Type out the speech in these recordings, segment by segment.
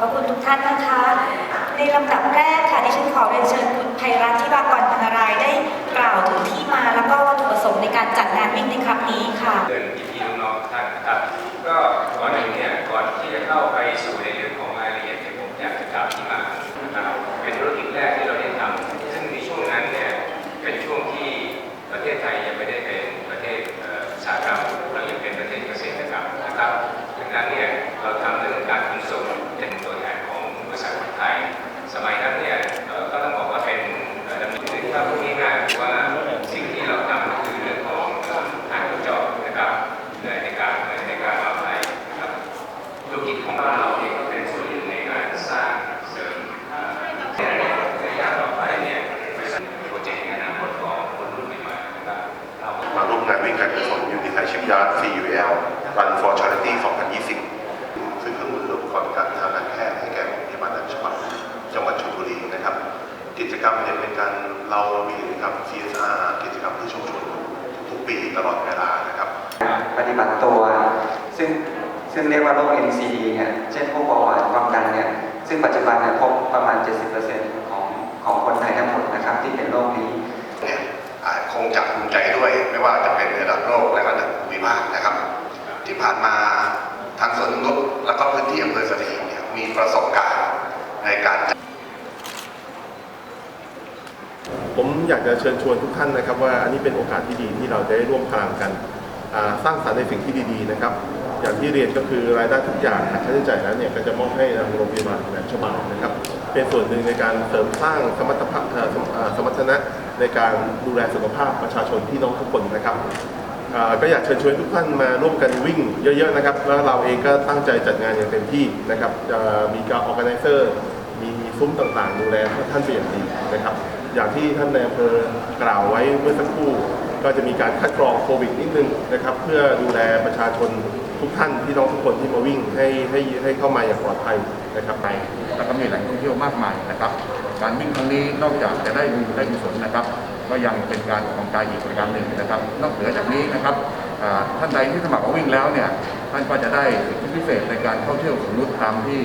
พระคุณทุกท่านนะคะ ในลำดับแรกค่ะดิฉันขอเรียนเชิญคุณภัยรัตน์ที่บากรพนารายได้กล่าวถึงที่มาแล้วก็วัตถุประสงค์ในการจัดงานวิ่งในครั้งนี้ค่ะ เดินพี่ๆน้องๆทุกท่านนะครับ ยูนิไทยชิปยาร์ด CUL Run for Charity 2020 ซึ่งเครื่องมืออุปกรณ์การทางการแพทย์ให้แก่โรงพยาบาลจังหวัดจังหวัดชลบุรีนะครับ กิจกรรมเนี่ยเป็นการเรามีกิจกรรม CSR กิจกรรมที่ชุมชนทุกๆปีตลอดเวลานะครับ ปฏิบัติตัว ซึ่งซึ่งเรียกว่าโรค NCD เนี่ยเช่นพวกเบาหวานความดันเนี่ยซึ่งปัจจุบันเนี่ยพบประมาณ 70%ของของคนไทยทั้งหมดนะครับที่เป็นโรคนี้เนี่ยอ่าคงจะภูมิใจด้วยไม่ว่าจะ มาคนะครับ ที่ผ่านมาทางสวนนกนุษย์และก็พื้นที่อำเภอสถีเนี่ยมีประสบการณ์ในการ ผมอยากจะเชิญชวนทุกท่านนะครับ ว่าอันนี้เป็นโอกาสที่ดีที่เราได้ร่วมพลังกันสร้างสรรค์ในสิ่งที่ดีๆนะครับ อย่างที่เรียนก็คือรายได้ทุกอย่างหักค่าใช้จ่ายแล้วเนี่ยก็จะมอบให้ทางโรงพยาบาลแหลมฉบังนะครับ เป็นส่วนหนึ่งในการเสริมสร้างสมรรถภาพสมรรถนะในการดูแลสุขภาพประชาชนพี่น้องทุกคนนะครับ ก็อยากเชิญชวนทุกท่านมาร่วมกันวิ่งเยอะๆนะครับแล้วเราเองก็ตั้งใจจัดงานอย่างเต็มที่นะครับจะมีการออแกไนเซอร์มีซุ้มต่างๆ ดูแลท่านเป็นอย่างดีนะครับ อย่างที่ท่านนายอำเภอกล่าวไว้เมื่อสักครู่ ก็จะมีการคัดกรองโควิดนิดนึงนะครับ เพื่อดูแลประชาชน ทุกท่านพี่น้องทุกคนที่มาวิ่งให้ให้ให้เข้ามาอย่างปลอดภัยนะครับไปแล้วก็มีแหล่งท่องเที่ยวมากมายนะครับ การวิ่งครั้งนี้นอกจากจะได้บุญได้กุศลนะครับ ก็ยังเป็นการออกกำลังกายอีกประการหนึ่งนะครับ นอกเหนือจากนี้นะครับท่านใดที่สมัครมาวิ่งแล้วเนี่ยท่านก็จะได้สิทธิพิเศษในการเข้าเที่ยวสวนนุชตามที่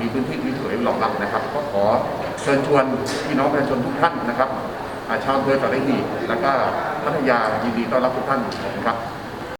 มีพื้นที่ที่สวยรองรับนะครับ ก็ขอเชิญชวนพี่น้องประชาชนทุกท่านนะครับอาชาวอำเภอสัตหีแล้วก็พัทยายินดีต้อนรับทุกท่านขอบคุณครับ